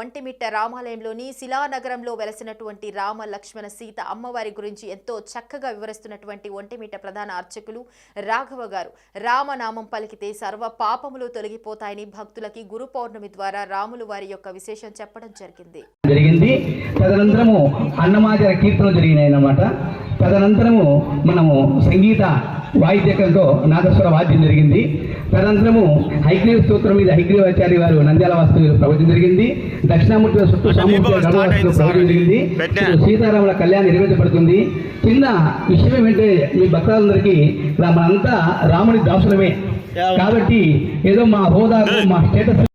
ఒంటిమిట్ట రామాలయంలోని శిలానగరంలో వెలసినటువంటి రామ లక్ష్మణ సీత అమ్మవారి గురించి ఎంతో చక్కగా వివరిస్తున్నటువంటి ఒంటిమిట్ట ప్రధాన అర్చకులు రాఘవ గారు. రామనామం పలికితే సర్వ పాపములు తొలగిపోతాయని భక్తులకి గురు పౌర్ణమి ద్వారా రాములు వారి యొక్క విశేషం చెప్పడం జరిగింది. జరిగింది. తదనంతరము అన్నమాచార కీర్తన జరిగినాయి అన్నమాట తదనంతరము మనము సంగీత వాయిద్యకంతో నాదస్వర వాద్యం జరిగింది. తదనంతరము హైగ్రీవ స్తోత్రం మీద హైగ్రీవాచార్య వారు నంద్యాల వాస్తు ప్రవచనం జరిగింది. దక్షిణామూర్తి చుట్టూ ప్రవచనం జరిగింది. సీతారాముల కళ్యాణం నిర్వహించబడుతుంది. చిన్న విషయం ఏమంటే మీ భక్తులందరికీ మనంతా రాముని దాసులమే. కాబట్టి ఏదో మా హోదాకు మా స్టేటస్